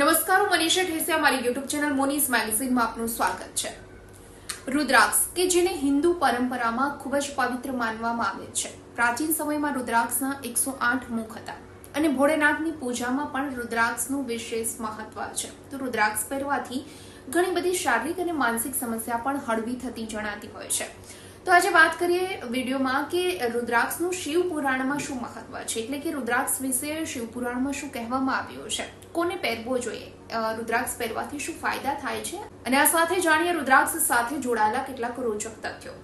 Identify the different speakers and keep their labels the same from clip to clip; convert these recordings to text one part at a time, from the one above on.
Speaker 1: નમસ્કાર, હું મનીષા ઠેસિયા મારી યુટ્યુબ ચેનલ મોનીસ મેગેઝિનમાં આપનું સ્વાગત છે. રુદ્રાક્ષ, કે જેને હિન્દુ પરંપરામાં ખૂબ જ પવિત્ર માનવામાં આવે છે. પ્રાચીન સમયમાં રુદ્રાક્ષના એકસો આઠ મુખ હતા અને ભોળેનાથની પૂજામાં પણ રુદ્રાક્ષનું વિશેષ મહત્વ છે. તો રુદ્રાક્ષ પહેરવાથી ઘણી બધી શારીરિક અને માનસિક સમસ્યા પણ હળવી થતી જણાતી હોય છે. તો આજે વાત કરીએ વિડીયોમાં કે રુદ્રાક્ષનું શિવ શું મહત્વ છે? એટલે કે રુદ્રાક્ષ વિશે શિવ શું કહેવામાં આવ્યું છે? કોને પહેરવો જોઈએ? રુદ્રાક્ષ પહેરવાથી શું ફાયદા થાય છે? અને આ સાથે જાણીએ રુદ્રાક્ષ સાથે જોડાયેલા કેટલાક રોચક તથ્યો.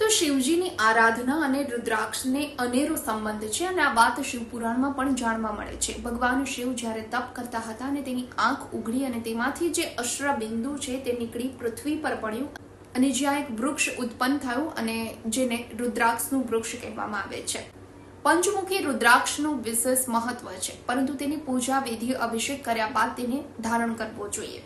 Speaker 1: તો શિવજીની આરાધના અને રુદ્રાક્ષને અનેરો સંબંધ છે અને આ વાત શિવ પુરાણમાં પણ જાણવા મળે છે. ભગવાન શિવ જ્યારે તપ કરતા હતા અને તેની આંખ ઉઘડી અને તેમાંથી જે અશ્ર બિંદુ છે તે નીકળી પૃથ્વી પર પડ્યું અને જ્યાં એક વૃક્ષ ઉત્પન્ન થયું અને જેને રુદ્રાક્ષનું વૃક્ષ કહેવામાં આવે છે. પંચમુખી રુદ્રાક્ષનું વિશેષ મહત્વ છે, પરંતુ તેની પૂજા વિધિ અભિષેક કર્યા બાદ તેને ધારણ કરવો જોઈએ.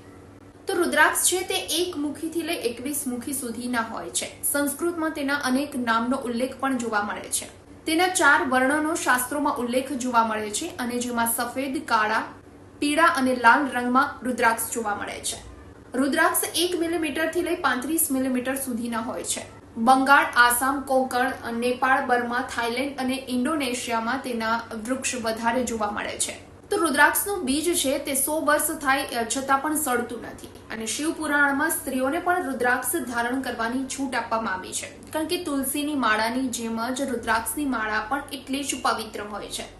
Speaker 1: તો રુદ્રાક્ષ છે તે એક મુખીથી લઈ એકવીસ મુખી સુધીના હોય છે. સંસ્કૃતમાં તેના અનેક નામનો ઉલ્લેખ પણ જોવા મળે છે. તેના ચાર વર્ણનો શાસ્ત્રોમાં ઉલ્લેખ જોવા મળે છે અને જેમાં સફેદ, કાળા, પીળા અને લાલ રંગમાં રુદ્રાક્ષ જોવા મળે છે. રુદ્રાક્ષ એક મિલીમીટરથી લઈ પાંત્રીસ મિલીમીટર સુધીના હોય છે. બંગાળ, આસામ, કોંકણ, નેપાળ, બર્મા, થાઇલેન્ડ અને ઇન્ડોનેશિયામાં તેના વૃક્ષ વધારે જોવા મળે છે. તો રુદ્રાક્ષનું બીજ છે તે સો વર્ષ થાય છતાં પણ સડતું નથી. અને શિવ પુરાણમાં સ્ત્રીઓને પણ રુદ્રાક્ષ ધારણ કરવાની છૂટ આપવામાં આવી છે. કારણ કે તુલસીની માળાની જેમ જ રુદ્રાક્ષની માળા પણ એટલી જ પવિત્ર હોય છે.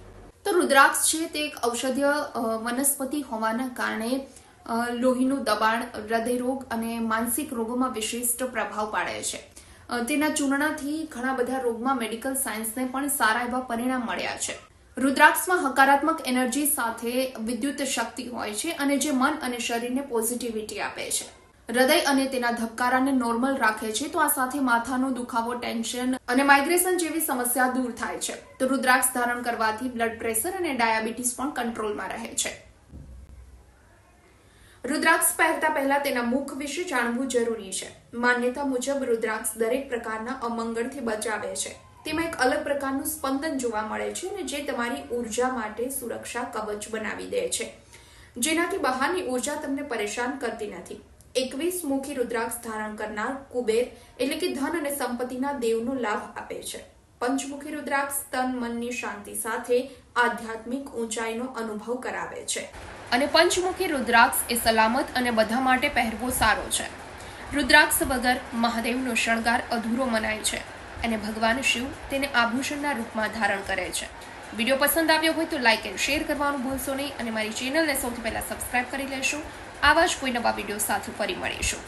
Speaker 1: તો રુદ્રાક્ષ છે તે એક ઔષધીય વનસ્પતિ હોવાના કારણે લોહીનું દબાણ, હૃદયરોગ અને માનસિક રોગોમાં વિશિષ્ટ પ્રભાવ પાડે છે. તેના ચૂર્ણથી ઘણા બધા રોગમાં મેડિકલ સાયન્સને પણ સારા એવા પરિણામ મળ્યા છે. રુદ્રાક્ષમાં હકારાત્મક એનર્જી સાથે વિદ્યુત શક્તિ હોય છે અને જે મન અને શરીરને પોઝિટિવિટી આપે છે. હૃદય અને તેના ધબકારાને નોર્મલ રાખે છે તો આ સાથે માથાનો દુખાવો, ટેન્શન અને માઇગ્રેશન જેવી સમસ્યા દૂર થાય છે. તો રુદ્રાક્ષ ધારણ કરવાથી બ્લડ પ્રેશર અને ડાયાબિટીસ પણ કંટ્રોલમાં રહે છે. રુદ્રાક્ષ પહેરતા પહેલા તેના મુખ વિશે જાણવું જરૂરી છે. માન્યતા મુજબ રુદ્રાક્ષ દરેક પ્રકારના અમંગળથી બચાવે છે. તેમાં એક અલગ પ્રકારનું સ્પંદન જોવા મળે છે અને જે તમારી ઊર્જા માટે સુરક્ષા કવચ બનાવી દે છે. જેનાથી બહારની ઊર્જા તમને પરેશાન કરતી નથી. એકવીસ મુખી રુદ્રાક્ષ ધારણ કરનાર કુબેર એટલે કે ધન અને સંપત્તિના દેવનો લાભ આપે છે. પંચમુખી રુદ્રાક્ષ તન, મનની શાંતિ સાથે આધ્યાત્મિક ઊંચાઈનો અનુભવ કરાવે છે. અને પંચમુખી રુદ્રાક્ષ એ સલામત અને બધા માટે પહેરવો સારો છે. રુદ્રાક્ષ વગર મહાદેવનો શણગાર અધૂરો મનાય છે અને ભગવાન શિવ તેને આભૂષણના રૂપમાં ધારણ કરે છે. વીડિયો પસંદ આવ્યો હોય તો લાઇક એન્ડ શેર કરવાનું ભૂલશો નહીં અને મારી ચેનલને સૌથી પહેલાં સબસ્ક્રાઇબ કરી લેશો. આવા જ કોઈ નવા વીડિયો સાથે ફરી મળીશું.